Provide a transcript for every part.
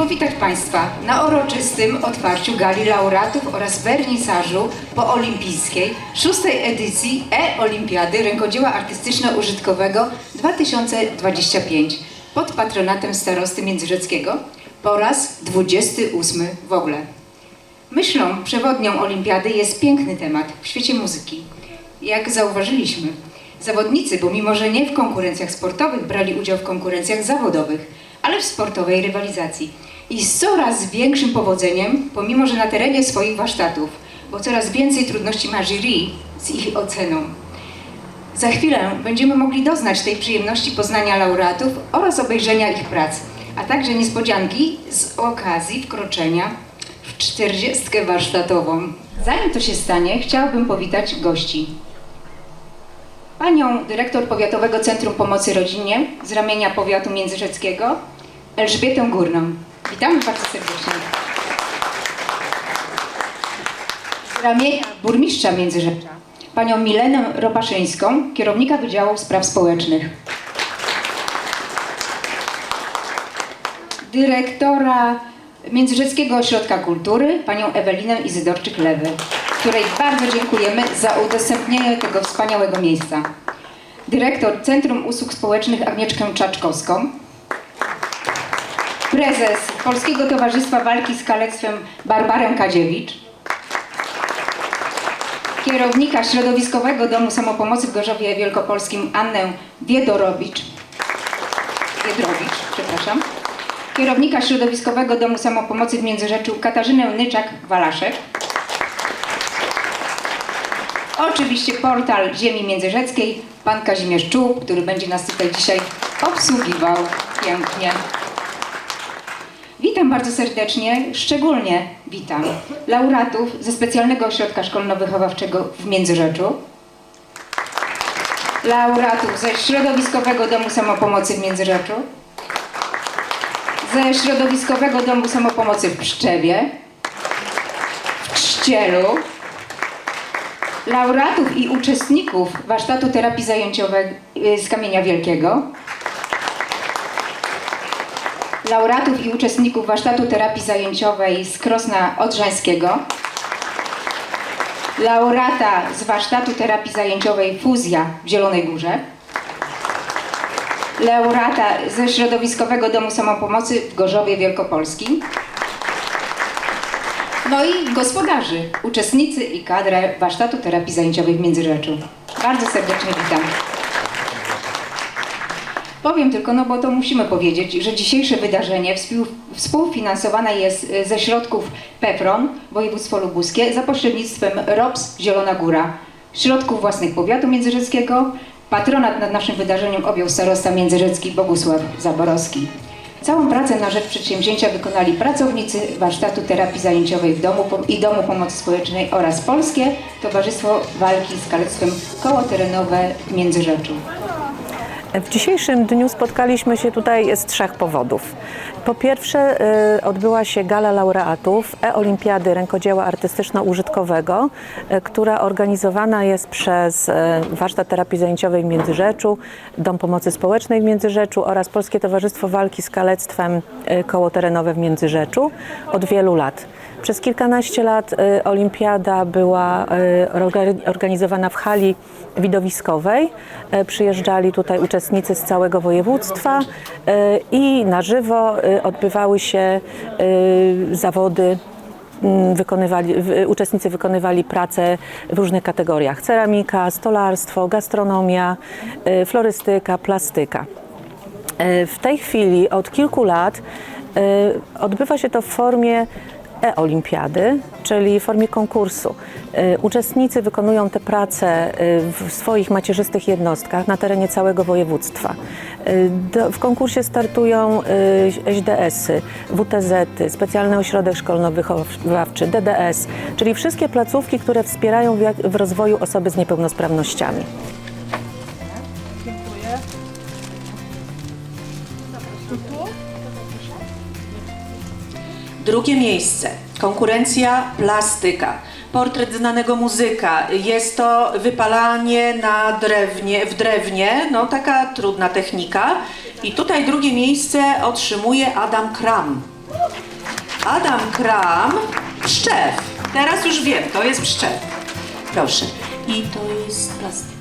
powitać Państwa na uroczystym otwarciu gali laureatów oraz wernisażu poolimpijskiej szóstej edycji E-Olimpiady Rękodzieła Artystyczno-Użytkowego 2025 pod patronatem starosty Międzyrzeckiego po raz 28 w ogóle. Myślą przewodnią olimpiady jest piękny temat w świecie muzyki. Jak zauważyliśmy, zawodnicy, bo mimo że nie w konkurencjach sportowych, brali udział w konkurencjach zawodowych, ale w sportowej rywalizacji. I z coraz większym powodzeniem, pomimo że na terenie swoich warsztatów, bo coraz więcej trudności ma jury z ich oceną. Za chwilę będziemy mogli doznać tej przyjemności poznania laureatów oraz obejrzenia ich prac, a także niespodzianki z okazji wkroczenia w czterdziestkę warsztatową. Zanim to się stanie, chciałabym powitać gości. Panią dyrektor Powiatowego Centrum Pomocy Rodzinie z ramienia Powiatu Międzyrzeckiego, Elżbietę Górną. Witamy bardzo serdecznie. Z ramienia burmistrza Międzyrzecza, panią Milenę Robaszyńską, kierownika Wydziału Spraw Społecznych. Dyrektora Międzyrzeckiego Ośrodka Kultury, panią Ewelinę Izydorczyk-Lewy, której bardzo dziękujemy za udostępnienie tego wspaniałego miejsca. Dyrektor Centrum Usług Społecznych Agnieszkę Czaczkowską, prezes Polskiego Towarzystwa Walki z Kalectwem Barbarę Kadziewicz, kierownika Środowiskowego Domu Samopomocy w Gorzowie Wielkopolskim Annę Wiedorowicz, Wiedrowicz, przepraszam, kierownika Środowiskowego Domu Samopomocy w Międzyrzeczu Katarzynę Nyczak-Walaszek, oczywiście portal Ziemi Międzyrzeckiej, pan Kazimierz Czuł, który będzie nas tutaj dzisiaj obsługiwał pięknie. Witam bardzo serdecznie, szczególnie witam laureatów ze Specjalnego Ośrodka Szkolno-Wychowawczego w Międzyrzeczu, laureatów ze Środowiskowego Domu Samopomocy w Międzyrzeczu, ze Środowiskowego Domu Samopomocy w Pszczewie, w Trzcielu, laureatów i uczestników warsztatu terapii zajęciowej y, z Kamienia Wielkiego, laureatów i uczestników warsztatu terapii zajęciowej z Krosna Odrzańskiego, laureata z warsztatu terapii zajęciowej Fuzja w Zielonej Górze, laureata ze Środowiskowego Domu Samopomocy w Gorzowie Wielkopolskim, no i gospodarzy, uczestnicy i kadrę warsztatu terapii zajęciowej w Międzyrzeczu. Bardzo serdecznie witam. Powiem tylko, no bo to musimy powiedzieć, że dzisiejsze wydarzenie współ- współfinansowane jest y, ze środków PEPRON, województwo lubuskie, za pośrednictwem ROPS Zielona Góra, środków własnych powiatu międzyrzeckiego. Patronat nad naszym wydarzeniem objął starosta międzyrzecki Bogusław Zaborowski. Całą pracę na rzecz przedsięwzięcia wykonali pracownicy Warsztatu Terapii Zajęciowej w domu i Domu Pomocy Społecznej oraz Polskie Towarzystwo Walki z Kalectwem Koło Terenowe w Międzyrzeczu. W dzisiejszym dniu spotkaliśmy się tutaj z trzech powodów. Po pierwsze y, odbyła się gala laureatów E-Olimpiady Rękodzieła Artystyczno-Użytkowego, y, która organizowana jest przez y, Warsztat Terapii Zajęciowej w Międzyrzeczu, Dom Pomocy Społecznej w Międzyrzeczu oraz Polskie Towarzystwo Walki z Kalectwem Koło Terenowe w Międzyrzeczu od wielu lat. Przez kilkanaście lat y, olimpiada była y, orga- organizowana w hali widowiskowej. Y, Przyjeżdżali tutaj uczestnicy z całego województwa i na żywo odbywały się zawody mm, wykonywali, uczestnicy wykonywali pracę w różnych kategoriach: ceramika, stolarstwo, gastronomia, florystyka, plastyka. W tej chwili od kilku lat odbywa się to w formie e-olimpiady, czyli w formie konkursu. E, Uczestnicy wykonują te prace e, w swoich macierzystych jednostkach na terenie całego województwa. E, W konkursie startują ŚDS-y, WTZ-y, Specjalny Ośrodek Szkolno-Wychowawczy, DDS, czyli wszystkie placówki, które wspierają w rozwoju osoby z niepełnosprawnościami. Drugie miejsce. Konkurencja plastyka. Portret znanego muzyka. Jest to wypalanie na drewnie, w drewnie, no taka trudna technika. I tutaj drugie miejsce otrzymuje Adam Kram. Adam Kram, Pszczew. Teraz już wiem, to jest Pszczew. Proszę. I to jest plastyka.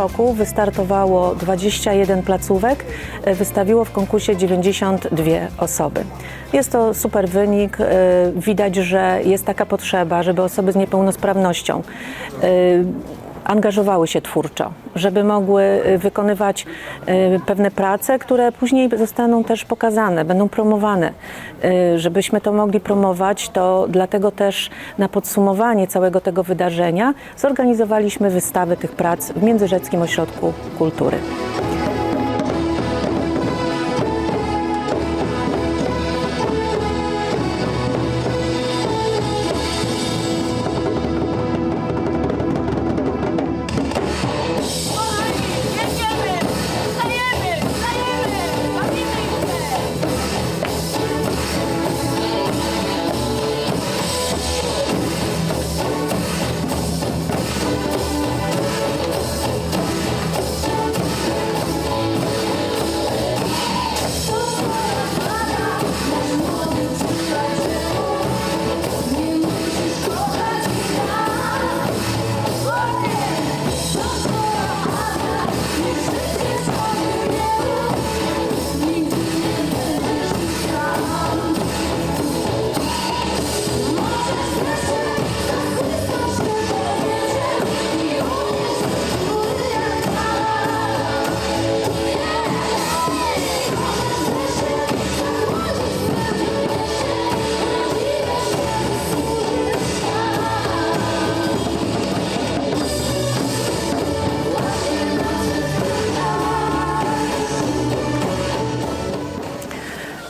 Roku wystartowało 21 placówek, e, wystawiło w konkursie 92 osoby. Jest to super wynik. e, Widać, że jest taka potrzeba, żeby osoby z niepełnosprawnością e, angażowały się twórczo, żeby mogły e, wykonywać e, pewne prace, które później zostaną też pokazane, będą promowane. E, Żebyśmy to mogli promować, to dlatego też na podsumowanie całego tego wydarzenia zorganizowaliśmy wystawę tych prac w Międzyrzeckim Ośrodku Kultury.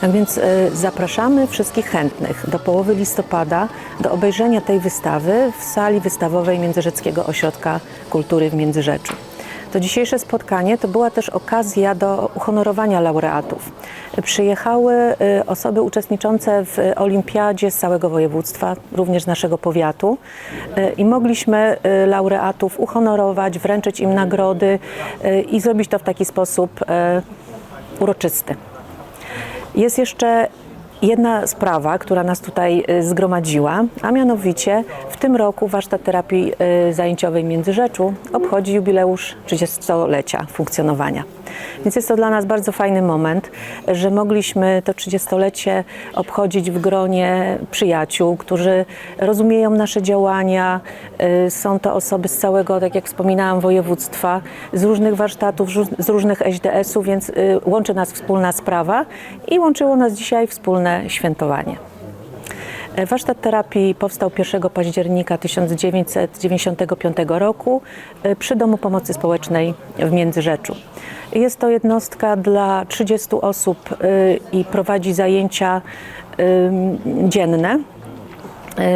Tak więc e, zapraszamy wszystkich chętnych do połowy listopada do obejrzenia tej wystawy w sali wystawowej Międzyrzeckiego Ośrodka Kultury w Międzyrzeczu. To dzisiejsze spotkanie to była też okazja do uhonorowania laureatów. Przyjechały e, osoby uczestniczące w olimpiadzie z całego województwa, również z naszego powiatu e, i mogliśmy laureatów uhonorować, wręczyć im nagrody i zrobić to w taki sposób uroczysty. Jest jeszcze jedna sprawa, która nas tutaj y, zgromadziła, a mianowicie w tym roku warsztat terapii y, zajęciowej Międzyrzeczu obchodzi jubileusz 30-lecia funkcjonowania. Więc jest to dla nas bardzo fajny moment, że mogliśmy to 30-lecie obchodzić w gronie przyjaciół, którzy rozumieją nasze działania. Y, Są to osoby z całego, tak jak wspominałam, województwa, z różnych warsztatów, z różnych SDS-ów, więc y, łączy nas wspólna sprawa i łączyło nas dzisiaj wspólne świętowanie. E, Warsztat terapii powstał 1 października 1995 roku e, przy Domu Pomocy Społecznej w Międzyrzeczu. Jest to jednostka dla 30 osób e, i prowadzi zajęcia dzienne.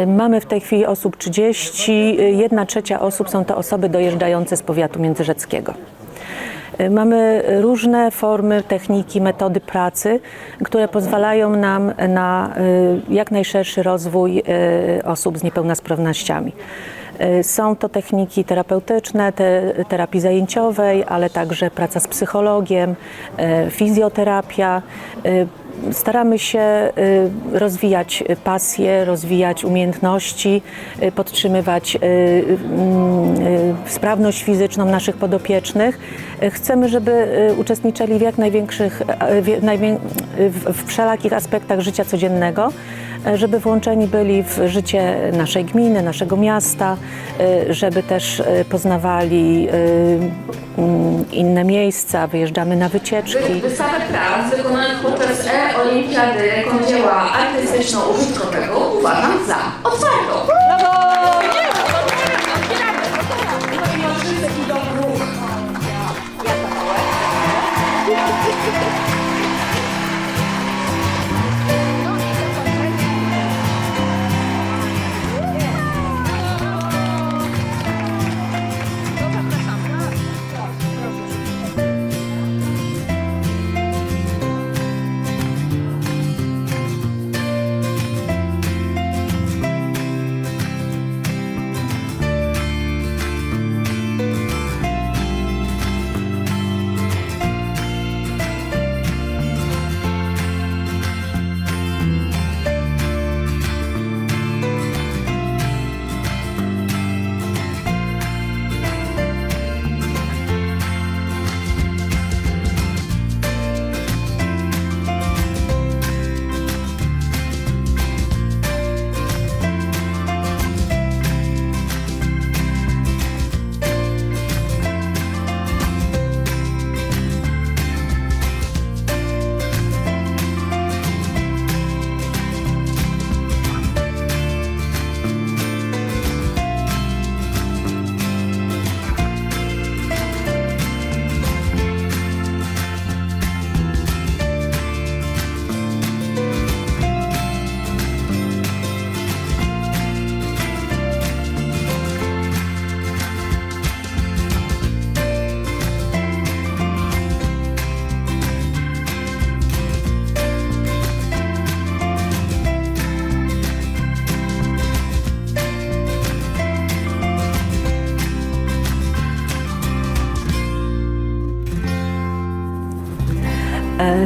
Mamy w tej chwili osób 30, jedna trzecia osób są to osoby dojeżdżające z powiatu międzyrzeckiego. Mamy różne formy, techniki, metody pracy, które pozwalają nam na e, jak najszerszy rozwój e, osób z niepełnosprawnościami. E, Są to techniki terapeutyczne, te, terapii zajęciowej, ale także praca z psychologiem, fizjoterapia. Staramy się y, rozwijać pasję, rozwijać umiejętności, y, podtrzymywać y, sprawność fizyczną naszych podopiecznych. Chcemy, żeby uczestniczyli w jak największych, w, w, wszelakich aspektach życia codziennego, żeby włączeni byli w życie naszej gminy, naszego miasta, y, żeby też y, poznawali inne miejsca, wyjeżdżamy na wycieczki. Wystawę prac wykonanych podczas E-Olimpiady Rękodzieła Artystyczno-Użytkowego uważam za otwartą.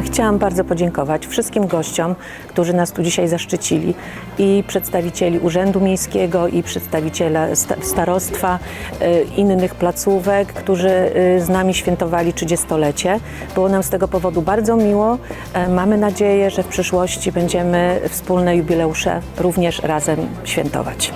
Chciałam bardzo podziękować wszystkim gościom, którzy nas tu dzisiaj zaszczycili i przedstawicieli Urzędu Miejskiego i przedstawiciela sta- starostwa, e, innych placówek, którzy e, z nami świętowali 30-lecie. Było nam z tego powodu bardzo miło. E, Mamy nadzieję, że w przyszłości będziemy wspólne jubileusze również razem świętować.